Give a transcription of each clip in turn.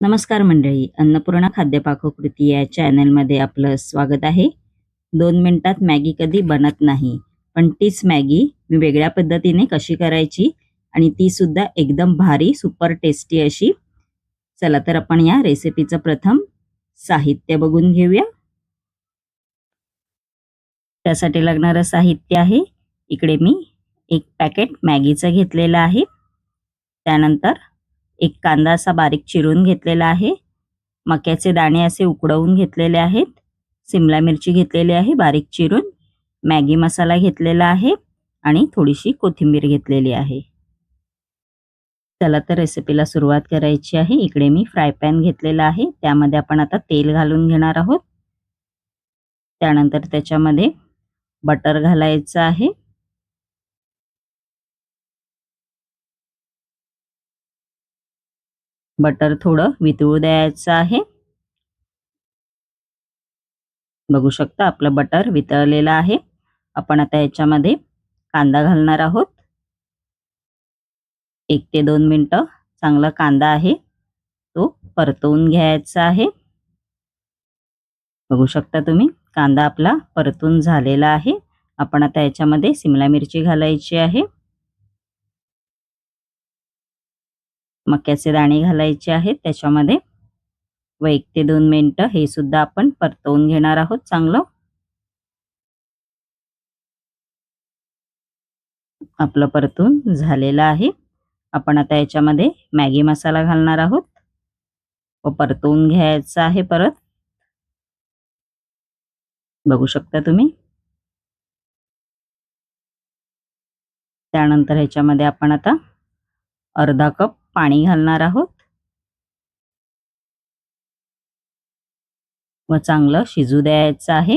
नमस्कार मंडळी अन्नपूर्णा खाद्यपाककृती या चॅनलमध्ये आपलं स्वागत आहे. दोन मिनटात मॅगी कधी बनत नाही पण तीच मॅगी मी वेगळ्या पद्धतीने कशी करायची आणि ती सुद्धा एकदम भारी सुपर टेस्टी अशी. चला तर आपण या रेसिपीचं प्रथम साहित्य बघून घेऊया. त्यासाठी लागणारं साहित्य आहे. इकडे मी एक पॅकेट मॅगीचं घेतलेलं आहे. त्यानंतर एक कांदा असा बारीक चिरून घेतलेला आहे. मक्याचे दाणे असे उकडवून घेतलेले आहेत. सिमला मिरची घेतलेली आहे बारीक चिरून. मॅगी मसाला घेतलेला आहे आणि थोडीशी कोथिंबीर घेतलेली आहे. चला तर रेसिपीला सुरुवात करायची आहे. इकडे मी फ्राय पॅन घेतलेला आहे. त्यामध्ये आपण आता तेल घालून घेणार आहोत. त्यानंतर त्याच्यामध्ये बटर घालायचं आहे. बटर थोडं वितळू द्यायचं आहे. बघू शकता आपलं बटर वितळलेलं आहे. आपण आता याच्यामध्ये कांदा घालणार आहोत. एक ते दोन मिनटं चांगला कांदा आहे. तो परतवून घ्यायचा आहे. बघू शकता तुम्ही कांदा आपला परतून झालेला आहे. आपण आता याच्यामध्ये सिमला मिरची घालायची आहे. मक्याचे दाणे घालायचे आहेत. त्याच्यामध्ये व एक ते दोन मिनटं हे सुद्धा आपण परतवून घेणार आहोत. चांगलं? आपलं परतून झालेलं आहे. आपण आता याच्यामध्ये मॅगी मसाला घालणार आहोत. व परतवून घ्यायचा आहे परत. बघू शकता तुम्ही? त्यानंतर ह्याच्यामध्ये आपण आता अर्धा कप पाणी घालणार आहोत. व चांगलं शिजू द्यायचं आहे.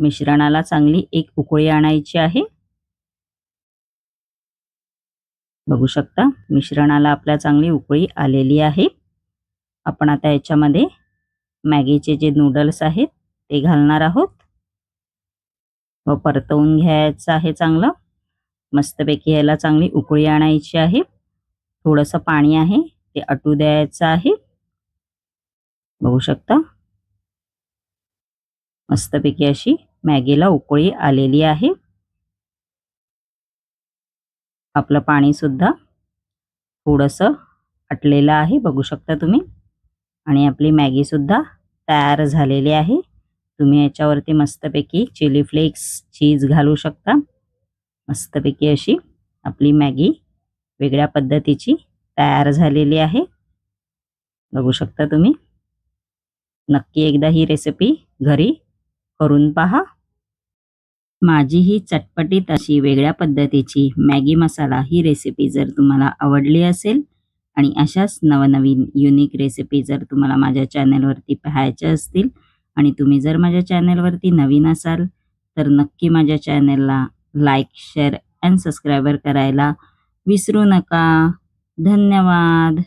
मिश्रणाला चांगली एक उकळी आणायची आहे. बघू शकता मिश्रणाला आपल्या चांगली उकळी आलेली आहे. आपण आता याच्यामध्ये मॅगीचे जे नूडल्स आहेत ते घालणार आहोत. व परतवून घ्यायचं आहे चांगलं. मस्तपैकी याला चांगली उकळी आणायची आहे. थोडंसं पाणी आहे ते अटू द्यायचं आहे. बघू शकता. मस्तपैकी अशी मॅगीला उकळी आलेली आहे. आपलं पाणी सुद्धा आटलेलं आहे बघू शकता तुम्ही. आणि आपली मॅगी सुद्धा तयार झालेली आहे. तुम्ही याच्यावरती मस्तपैकी चिली फ्लेक्स चीज घालू शकता. मस्तपैकी अशी आपली मॅगी वेगळ्या पद्धतीची तयार झालेली आहे. बघू शकता तुम्ही. नक्की एकदा ही रेसिपी घरी करून पहा. माझी ही चटपटीत अशी वेगळ्या पद्धतीची मॅगी मसाला ही रेसिपी जर तुम्हाला आवडली असेल आणि अशाच नवनवीन युनिक रेसिपी जर तुम्हाला माझ्या चॅनलवरती पाहायच्या असतील आणि तुम्ही जर माझ्या चॅनलवरती नवीन असाल तर नक्की माझ्या चॅनलला लाईक शेअर अँड सबस्क्रायबर करायला विसरू नका. धन्यवाद.